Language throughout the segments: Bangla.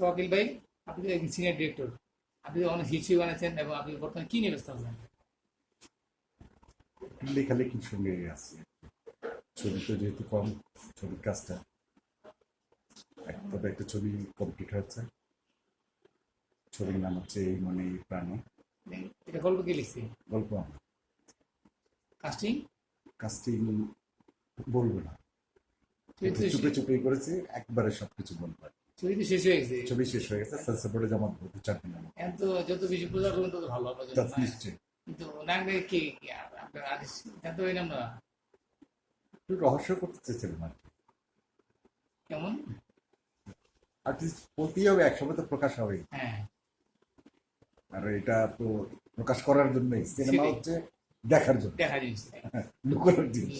তো আকিল ভাই আপনি তো একজন সিনিয়র ডিরেক্টর আপনি তো অনেক হিস্ট্রি বানাচ্ছেন এবং আপনি বর্তমানে কি নিয়ে ব্যস্ত আছেন? লেখালেখির সঙ্গে আছে। ছবি তো যেহেতু কম ছবির কাজটা তবে একটা ছবি কমপ্লিট হয়েছে। ছবির নাম হচ্ছে মনে প্রাণে। এটা গল্প কি লিখছি গল্প কাস্টিং কাজটি বলব না। চুপে চুপে করেছি একবারে সবকিছু বলব। ছবি শেষ হয়ে গেছে। ছবি শেষ হয়ে গেছে বোর্ডে জমা দু চার দিন এখন তো যত বেশি প্রচার করবেন তত ভালো আপনার জন্য, তা না? নিশ্চয়ই। কিন্তু কি আপনার জানতে না। একটু রহস্য করতে চেয়েছিলাম আর কেমন? আর্টিস্ট বলতেই হবে একসময় তো প্রকাশ হবে হ্যাঁ। আর এটা তো প্রকাশ করার জন্যই। সিনেমা হচ্ছে দেখার জন্য। দেখা জিনিস লুকোনোর জিনিস।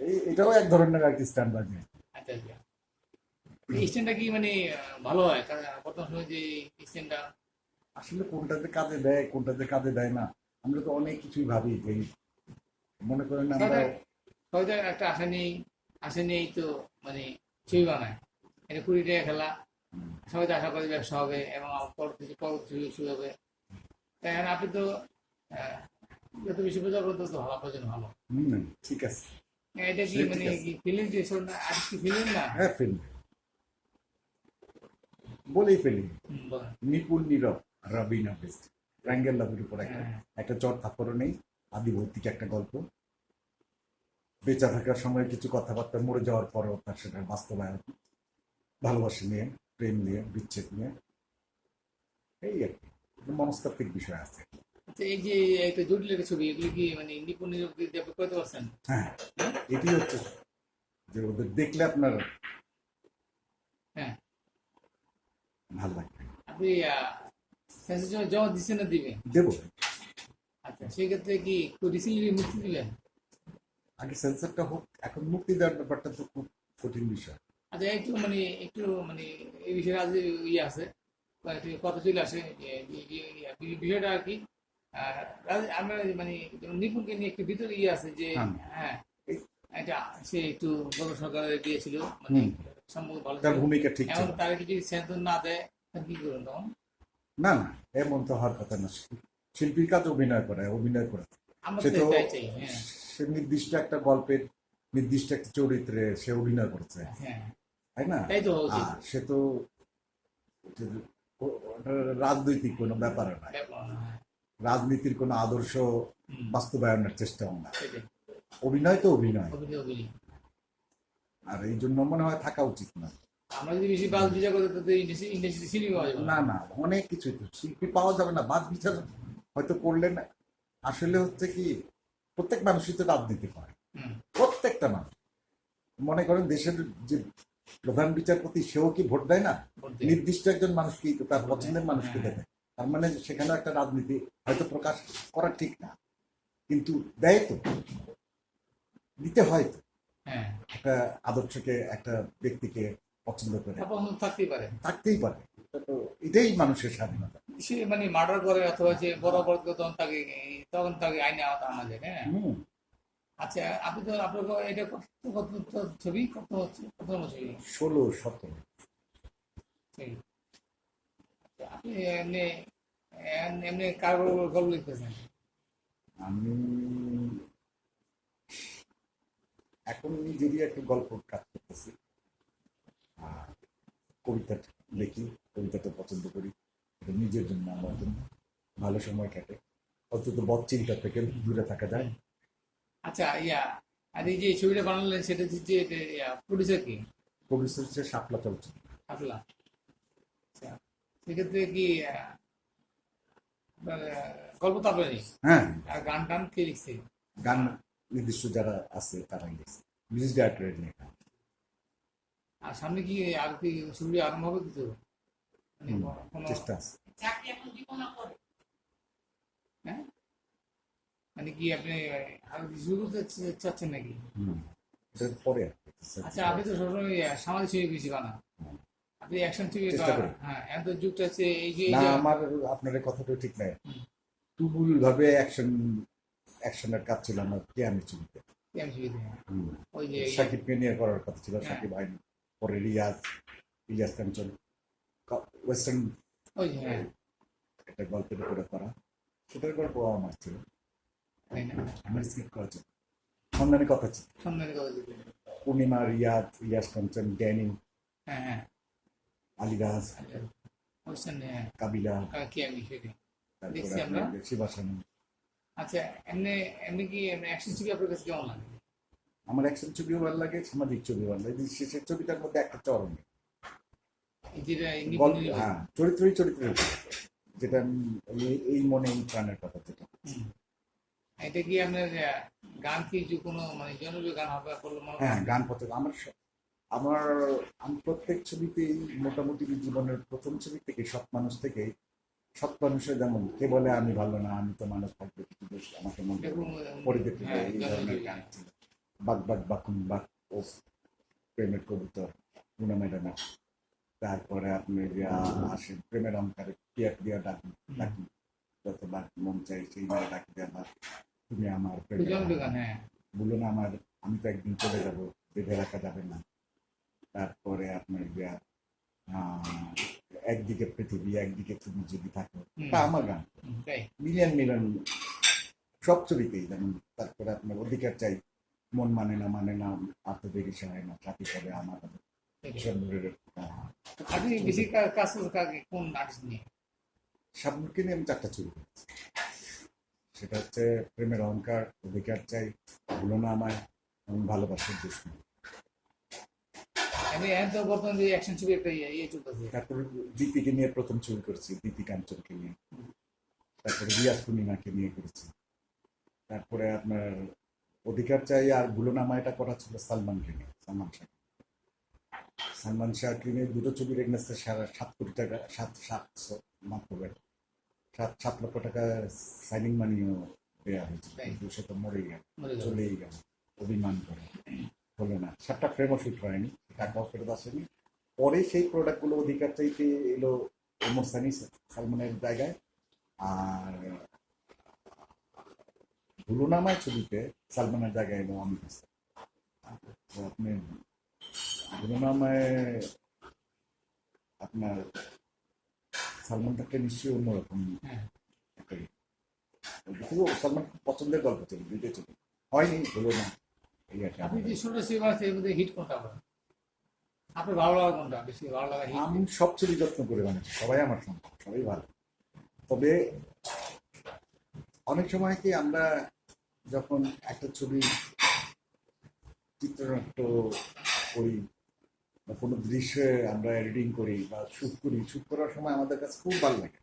এই এটাও এক ধরনের আর কি স্ট্যান্ড বাজে আচ্ছা এই স্ট্যান্ডটা কি মানে ভালো হয়? কারণ বর্তমান সময় যে স্ট্যান্ডটা আসলে কোনটাতে কাজে দেয় কোনটাতে কাজে দেয় না। আমরা তো অনেক কিছুই ভাবি যে মনে করেন আমরা হয়তো একটা আশা নেই আশা নেই তো মানে ছবি বানায়। এটা কুড়ি টাকা খেলা। সবাই তো আশা করে ব্যবসা হবে এবং পরবর্তী পরবর্তী সুযোগ সুযোগ হবে। তাই আপনি তো যত বেশি প্রচার করতে তত ভালো আপনার জন্য ভালো। ঠিক আছে। এটা কি মানে। কি ফিল্ম না আর কি ফিল্ম না? হ্যাঁ ফেলি বলেই ফেলি। নিপুণ নীরব রবিনা বেস্ট ট্রাঙ্গেল লাভের উপর একটা হ্যাঁ। একটা চর থাপ্পড়ও নেই। আদি ভৌতিক একটা গল্প। বেঁচে থাকার সময় কিছু কথাবার্তা মরে যাওয়ার পরও তার সেটার বাস্তবায়ন। ভালোবাসা নিয়ে প্রেম নিয়ে বিচ্ছেদ নিয়ে। এই আর কি। মনস্তাত্ত্বিক বিষয় আছে। আচ্ছা, এই যে একটা ছবি এগুলি কি মানে নিপুণ করতে পারছেন? হ্যাঁ? এটি হচ্ছে যে ওদের দেখলে আপনার হ্যাঁ। ভালো লাগবে আপনি জন্য জমা দিচ্ছেন না দিবেন দেবো আচ্ছা সেক্ষেত্রে কি রিসেন্টলি মুক্তি দিবেন আগে সেন্সারটা হোক এখন মুক্তি দেওয়ার ব্যাপারটা তো খুব কঠিন বিষয়। আচ্ছা একটু মানে একটু মানে এই বিষয়ে আজ ইয়ে আছে কথা চলে আসে বিষয়টা আর কি। আমরা মানে নিপুণকে নিয়ে একটু ভিতরে ইয়ে আছে যে হ্যাঁ। হ্যাঁ এটা সে একটু বড় সরকারের দিয়েছিল মানে হুম। ভালো তার ভূমিকা ঠিক ছিল। তারা যদি সেন্সর না দেয় কি করবেন তখন? না না এমন তো হওয়ার কথা না। শিল্পীর কাজ অভিনয় করে অভিনয় করে। সে তো তো তাই চাই হ্যাঁ। সে নির্দিষ্ট একটা গল্পের নির্দিষ্ট একটা চরিত্রে সে অভিনয় করছে। হ্যাঁ। তাই না? সে তো রাজনৈতিক কোনো ব্যাপার না। রাজনীতির কোনো আদর্শ বাস্তবায়নের চেষ্টাও না। অভিনয় তো অভিনয়। আর এই জন্য মনে হয় থাকা উচিত না। আমরা যদি বেশি বাস বিচার ইন্ডাস্ট্রি পাওয়া যাবে না। না অনেক কিছু শিল্পী পাওয়া যাবে না বাদ বিচার হয়তো করলেন আসলে হচ্ছে কি প্রত্যেক মানুষই তো রাজনীতি করে প্রত্যেকটা মানুষ। মনে করেন দেশের যে প্রধান বিচারপতি সেও কি ভোট দেয় না? নির্দিষ্ট একজন মানুষকেই তো তার পছন্দের মানুষকে। দেবে। তার মানে সেখানে একটা রাজনীতি হয়তো প্রকাশ করা ঠিক না। কিন্তু দেয় তো। দিতে হয় তো। একটা আদর্শকে একটা ব্যক্তিকে পছন্দ করে। থাকতেই পারে। থাকতেই পারে। এটাই মানুষের স্বাধীনতা। সে মানে মার্ডার করে অথবা যে বড় অপরাধ তখন তাকে তখন তাকে আইনে আওতা আনা যায় হ্যাঁ আচ্ছা আপনি তো আপনার এটা কত ছবি? কত হচ্ছে? কত ছবি? ষোলো সতেরো। আচ্ছা, আপনি এমনি এম- এমনি কার গল্প লিখতেছেন? আমি এখন যদি একটা গল্প কাজ করতেছি কবিতা লিখি কবিতাটা পছন্দ করি নিজের জন্য আমার জন্য ভালো সময় কাটে। অন্তত বদ চিন্তা থেকে দূরে থাকা যায় আচ্ছা ইয়া আর এই যে ছবিটা বানালেন সেটা হচ্ছে যে প্রডিউসার কি? প্রডিউসার হচ্ছে শাপলা চলচ্চিত্র। আপনার আচ্ছা সেক্ষেত্রে কি গল্প তো আপনারই? হ্যাঁ। আর গান টান কে লিখছে? গান নির্দিষ্ট যারা আছে তারাই গেছে। মিউজিক ডাইরেক্টরের লেখা আর সামনে কি আর কি ছবি আরম্ভ হবে কিছু মানে চেষ্টা আছে। হ্যাঁ? মানে কি আপনি আর কি শুরু করতে চাচ্ছেন নাকি? পরে আর কি। আচ্ছা আপনি তো সবসময় সামাজিক ছবি বেশি বানান। আপনি অ্যাকশন ছবি। হ্যাঁ এখন তো যুগটা হচ্ছে এই যে আমার আপনার কথাটা ঠিক নাই। তুবুল ভাবে অ্যাকশন অ্যাকশনের কাজ ছিল আমার কেয়ানি ছবিতে। কেমন ছবি ওই যে সাকিবকে নিয়ে করার কথা ছিল হ্যাঁ। সাকিব আইন পরে রিয়াজ ইলিয়াস কাঞ্চন। ওয়েস্টার্ন ওই হ্যাঁ। একটা গল্পের উপরে করা। সেটার গল্প আমার ছিল। আমার স্ক্রিপ্ট করা ছিল। সন্ধানী কথা ছিল। পূর্ণিমা রিয়াদ ইয়াস কাঞ্চন ড্যানি হ্যাঁ হ্যাঁ। হ্যাঁ। কাবিলা। শিবাসানি আচ্ছা এমনি এমনি কি অ্যাকশন ছবি আপনার কাছে কেমন লাগে? আমার অ্যাকশন ছবিও ভালো লাগে সামাজিক ছবিও ভালো লাগে। শেষের ছবিটার মধ্যে একটা চরম। হ্যাঁ চরিত্রই চরিত্র যেটা এই- মনে এই প্রাণের কথা যেটা। এটা কি আপনার গান কি যে কোনো মানে জনপ্রিয় গান হবে করল হ্যাঁ? গান পথে আমার আমার আমি প্রত্যেক ছবিতেই মোটামুটি জীবনের প্রথম ছবি থেকে সব মানুষ থেকে সৎ মানুষের যেমন কে বলে আমি ভালো না আমি তো মানুষ থাকবে কিছু দোষ আমাকে মনে করে হ্যাঁ, এই ধরনের গান। ছিল। বাক বাক বাকুম বাক ও প্রেমের কবুতর পুনা ম্যাডামের তারপরে আপনি যে আসেন প্রেমের অঙ্কারে পিয়া পিয়া ডাকি ডাকি যত ডাক মন চাই সেই মানে ডাকি দেওয়া বা তুমি আমার হ্যাঁ। বলল না আমার আমি তো একদিন চলে যাব বেঁধে রাখা যাবে না। তারপরে আপনার আহ, একদিকে পৃথিবী একদিকে তুমি যদি থাকো। তা আমার গান। মিলিয়ন মিলিয়ন সব ছবিতেই যেমন তারপরে আপনার অধিকার চাই মন মানে না মানে না আত্মদেরী সহায় না সাথী হবে আমার। আপনি বেশি কাজ কোন আর্টিস্ট নিয়ে? শাবনুরকে নিয়ে আমি চারটা ছবি করেছি। সেটা হচ্ছে প্রেমের অহংকার অধিকার চাই ভুলো না আমায় এবং ভালোবাসার দুশ্মন। আমি তো বর্তমান যে অ্যাকশন ছবি একটা ইয়ে ইয়ে চলতেছে। তারপরে দীপিকে নিয়ে প্রথম ছবি করেছি দীপি কাঞ্চনকে নিয়ে। তারপরে রিয়াজ পূর্ণিমাকে নিয়ে করেছি। তারপরে আপনার অধিকার চাই আর ভুলোনামা এটা করা ছিল সালমানকে নিয়ে সালমান শাহ। সালমান শাহকে নিয়ে দুটো ছবি এগনেস্টে সারা সাত কোটি টাকা সাত সাতশো মাত্র বেটা। সাত সাত লক্ষ টাকা সাইনিং মানিও দেওয়া হয়েছিল সে তো মরে গেল। চলেই গেল। অভিমান করে। হলো না। সাতটা ফ্রেমও শুট হয়নি টাকাও ফেরত আসেনি। পরে সেই প্রোডাক্টগুলো অধিকার চাইতে এলো ওমর সানি সালমানের জায়গায়। আর ভুলুনামায় ছবিতে সালমানের জায়গায় এলো অমিত আপনি ভুলুনামায় আপনার সালমানটাকে নিশ্চয়ই অন্যরকম হ্যাঁ। সালমান খুব পছন্দের গল্প ছিল দুইটা ছবি। হয়নি হলো না। আপনি যে ছোট সিনেমা আছে এর মধ্যে হিট কোনটা আপনার? আপনার ভালো লাগা কোনটা? বেশি ভালো লাগা আমি সব ছবি যত্ন করে বানাচ্ছি সবাই আমার সম্পর্ক সবাই ভালো। তবে অনেক সময় কি আমরা যখন একটা ছবি চিত্রনাট্য করি বা কোনো দৃশ্যে আমরা এডিটিং করি বা শুট করি শুট করার সময় আমাদের কাছে খুব ভালো লাগে।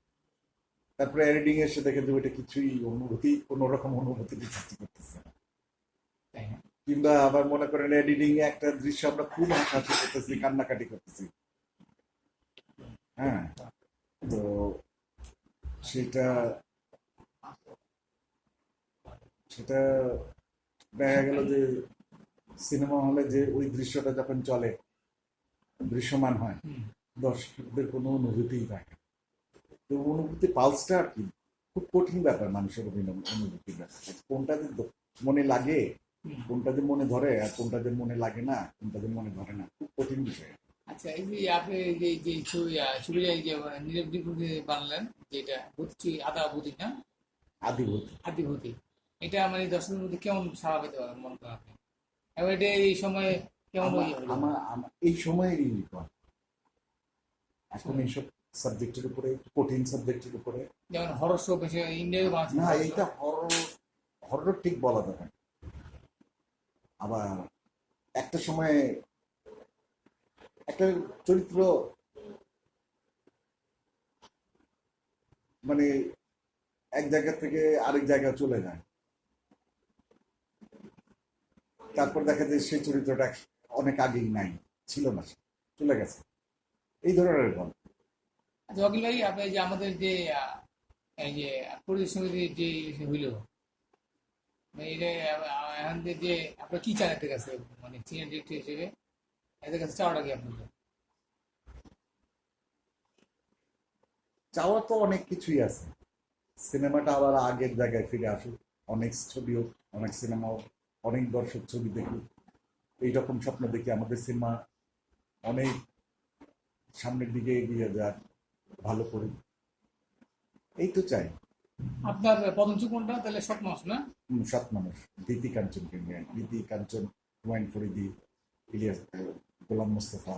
তারপরে এডিটিং এসে দেখে যে ওইটা কিছুই অনুভূতি কোনো রকম অনুভূতি করতেছে না। কিংবা আবার মনে করেন এডিটিং এ একটা দৃশ্য আমরা খুব হাসাহাসি করতেছি কান্নাকাটি করতেছি হ্যাঁ তো সেটা সেটা দেখা গেল যে সিনেমা হলে যে ওই দৃশ্যটা যখন চলে দৃশ্যমান হয় দর্শকদের কোনো অনুভূতিই থাকে। তো অনুভূতি পালসটা আর কি খুব কঠিন ব্যাপার মানুষের অভিনয় অনুভূতির ব্যাপার কোনটা যে মনে লাগে। কোনটা যে মনে ধরে আর কোনটা যে মনে লাগে না কোনটা যে মনে ধরে না খুব কঠিন বিষয়। আচ্ছা এই যে আপনি যে যে ছবি ছবিটা যে নীরব দীপুকে বানালেন যেটা ভূতি আদা ভূতি না? আদিভূতি। আদিভূতি এটা মানে দর্শকের মধ্যে কেমন পেতে পারেন মনে করেন আপনি? এবং এটা এই সময় কেমন আমার এই সময়েরই রিপোর্ট এখন এইসব সাবজেক্টের উপরে কঠিন সাবজেক্টের উপরে। যেমন হরর শো বেশি ইন্ডিয়ায় না এইটা হরর হরর ঠিক বলা যাবে। আবার একটা সময় একটা চরিত্র মানে এক জায়গা থেকে আরেক জায়গায় চলে যায়। তারপর দেখা যায় সেই চরিত্রটা অনেক আগেই নাই, ছিল না চলে গেছে। এই ধরনের গল্প। আচ্ছা অখিল ভাই, আপনি যে আমাদের যে এই যে সমিতির যে হইল এখন যে- যে আপনার কি চান এদের কাছে? মানে সিনিয়র ডিরেক্টর হিসেবে এদের কাছে চাওয়াটা কি আপনাদের? চাওয়া তো অনেক কিছুই আছে। সিনেমাটা আবার আগের জায়গায় ফিরে আসুক। অনেক ছবিও, অনেক সিনেমাও, অনেক দর্শক ছবি দেখুক। এইরকম স্বপ্ন দেখি আমাদের সিনেমা অনেক সামনের দিকে এগিয়ে যাক, ভালো করি এই তো চাই। আপনার প্রথম কোনটা? তাহলে সৎ মাস না? সৎ মানুষ দিতি কাঞ্চনকে নিয়ে। দিতি কাঞ্চন হুমায়ুন ফরিদি ইলিয়াস গোলাম মোস্তফা।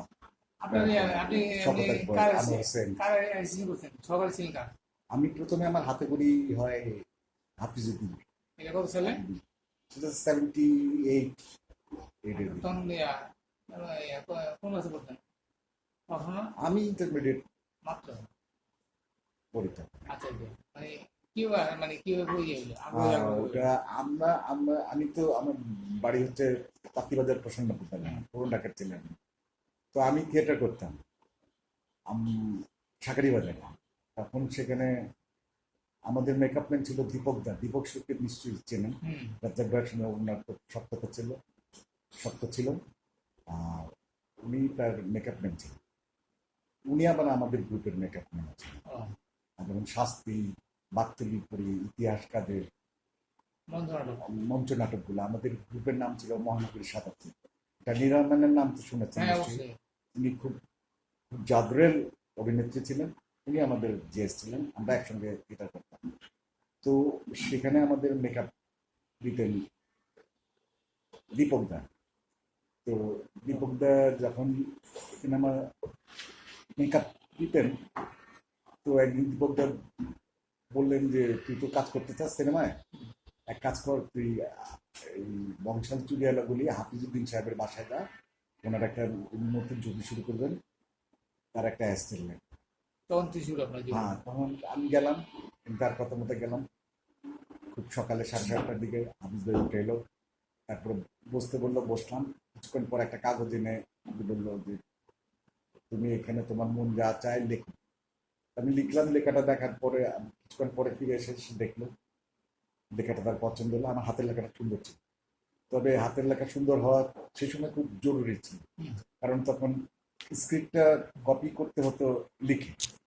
আমি প্রথমে আমার হাতে করি হয় হাফিজুদ্দিন। এটা কত সেটা সেভেন্টি এইট তখন কোন ক্লাসে পড়তেন? আমি ইন্টারমিডিয়েট মাত্র? পরীক্ষা আচ্ছা আচ্ছা। মানে কীভাবে মানে কীভাবে বই এলো আগ্রহ আর জাগলো ওটা আমরা আমরা আমি তো আমার বাড়ি হচ্ছে পাতিবাজার প্রসন্নপুর পুরন ঢাকার ছিলেন তো আমি থিয়েটার করতাম। সাকারি বাজারে। তখন সেখানে আমাদের মেকআপ ম্যান ছিল দীপক দা। দীপক সুখকে নিশ্চয়ই চেনেন। রাজ্জাক ভাইয়ের সঙ্গে ওনার খুব সখ্যতা ছিল শক্ত ছিল। আর উনি তার মেকআপ ম্যান ছিলেন। উনি আবার আমাদের গ্রুপের মেকআপ ম্যান ও। যেমন শাস্তি বাক্তলি পরি ইতিহাস কাজের মঞ্চ নাটকগুলো আমাদের গ্রুপের নাম ছিল মহানগরী সাতাত্তর এটা নিরামানের নাম তো শুনেছেন হ্যাঁ উনি খুব খুব জাদরেল অভিনেত্রী ছিলেন। উনি আমাদের জিএস ছিলেন। আমরা একসঙ্গে এটা করতাম। তো সেখানে আমাদের মেকআপ দিতেন দীপক দা। তো দীপক দা যখন সিনেমা মেকআপ দিতেন তো একদিন দীপক দা বললেন যে তুই তো কাজ করতে চাস সিনেমায়? এক কাজ কর তুই এই বংশাল চুরিয়ালাগুলি হাফিজুদ্দিন সাহেবের বাসায় যা। ওনার একটা নতুন ছবি শুরু করবেন। তার একটা অ্যাস্টেল নেই তখন আপনার জীবন হ্যাঁ তখন আমি গেলাম তার কথা মতো গেলাম। খুব সকালে সাড়ে সাতটার দিকে হাফিজ ভাই উঠে এলো। তারপরে বসতে বলল বসলাম। কিছুক্ষণ পর একটা কাগজ এনে বলল যে তুমি এখানে তোমার মন যা চায় লেখো। আমি লিখলাম লেখাটা দেখার পরে কিছুক্ষণ পরে ফিরে এসে সে দেখল। লেখাটা তার পছন্দ হলো, আমার হাতের লেখাটা সুন্দর ছিল। তবে হাতের লেখা সুন্দর হওয়া সেই সময় খুব জরুরি ছিল। কারণ তখন স্ক্রিপ্টটা কপি করতে হতো লিখে।